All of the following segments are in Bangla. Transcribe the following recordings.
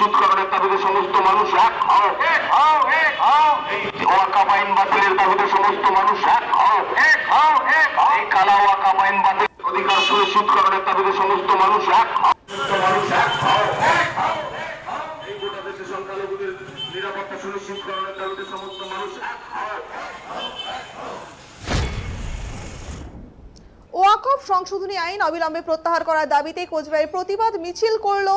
ওয়াকাব ওয়াকাব দাবিতে সমস্ত মানুষ এক হও। এক হও এক হও। এই ওয়াকাব আইন বাতিলের দাবিতে সমস্ত মানুষ এক হও। এক হও এক হও। এই কালা ওয়াকাব আইন বাতিল অধিকার সুনিশ্চিতকরণের দাবিতে সমস্ত মানুষ এক হও। মানুষ এক হও। এই গোটা দেশে সংখ্যালঘুদের নিরাপত্তা সুনিশ্চিতকরণের দাবিতে সমস্ত মানুষ এক হও। ওয়াকফ সংশোধনী আইন অবিলম্বে প্রত্যাহার করার দাবিতে কোচবিহারে প্রতিবাদ মিছিল করল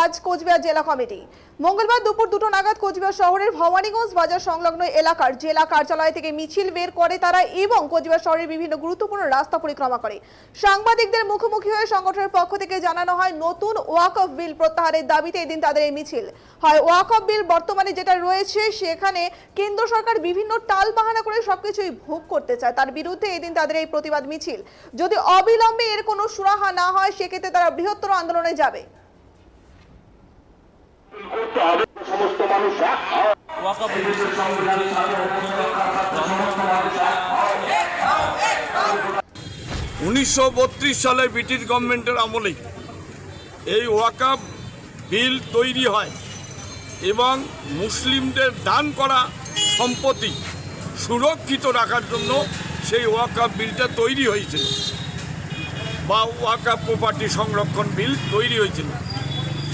আজ কোচবিহার জেলা কমিটি। মঙ্গলবার দুপুর দুটো নাগাদ কোচবিহার শহরের ভবানীগঞ্জ বাজার সংলগ্ন এলাকার জেলা কার্যালয় থেকে মিছিল বের করে তারা এবং কোচবিহার শহরের বিভিন্ন গুরুত্বপূর্ণ রাস্তা পরিক্রমা করে। সাংবাদিকদের মুখোমুখি হয়ে সংগঠনের পক্ষ থেকে জানানো হয়, নতুন ওয়াকফ বিল প্রত্যাহারের দাবিতে এদিন তাদের এই মিছিল। হয় ওয়াকফ বিল বর্তমানে যেটা রয়েছে সেখানে কেন্দ্র সরকার বিভিন্ন টাল বাহানা করে সবকিছুই ভোগ করতে চায়। তার বিরুদ্ধে এদিন তাদের এই প্রতিবাদ মিছিল। যদি অবিলম্বে এর কোনো সুরাহা না হয়, সেক্ষেত্রে তারা বৃহত্তর আন্দোলনে যাবে। সমস্ত মানুষ উনিশশো সালে ব্রিটিশ গভর্নমেন্টের আমলেই এই ওয়াকাব বিল তৈরি হয় এবং মুসলিমদের দান করা সম্পত্তি সুরক্ষিত রাখার জন্য সেই ওয়াকাব বিলটা তৈরি হয়েছিল বা ওয়াকাব প্রপার্টি সংরক্ষণ বিল তৈরি হয়েছিল।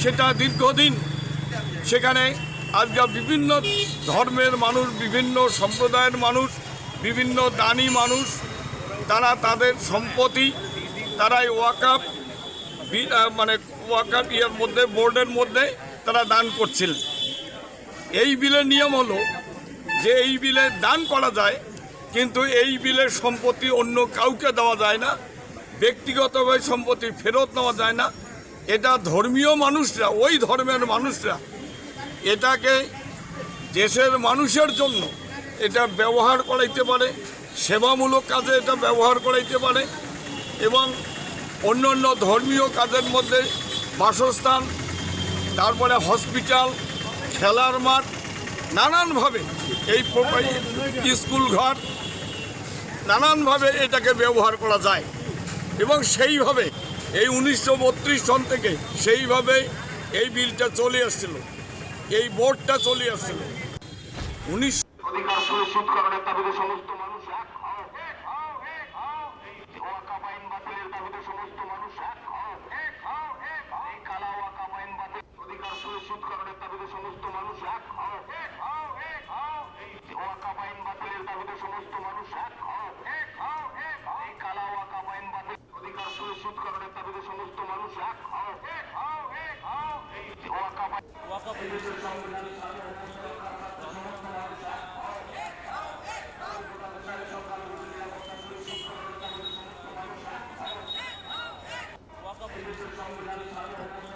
সেটা দীর্ঘদিন সেখানে আজকাল বিভিন্ন ধর্মের মানুষ, বিভিন্ন সম্প্রদায়ের মানুষ, বিভিন্ন দানি মানুষ, তারা তাদের সম্পত্তি তারা এই ওয়াকাপ মানে ওয়াকাপ ইয়ের মধ্যে, বোর্ডের মধ্যে তারা দান করছিলেন এই বিলের নিয়ম হলো যে এই বিলে দান করা যায়, কিন্তু এই বিলের সম্পত্তি অন্য কাউকে দেওয়া যায় না। ব্যক্তিগতভাবে সম্পত্তি ফেরত নেওয়া যায় না। এটা ধর্মীয় মানুষরা, ওই ধর্মের মানুষরা এটাকে দেশের মানুষের জন্য এটা ব্যবহার করাইতে পারে, সেবামূলক কাজে এটা ব্যবহার করাইতে পারে এবং অন্য অন্য ধর্মীয় কাজের মধ্যে বাসস্থান, তারপরে হসপিটাল, খেলার মাঠ, নানানভাবে এই স্কুল ঘর নানানভাবে এটাকে ব্যবহার করা যায়। এবং সেইভাবে এই উনিশশো সন থেকে সেইভাবে এই বিলটা চলে আসছিল। এই বোর্ডটা চলে আসছিল। উনিশ সমস্ত মানুষ সমস্ত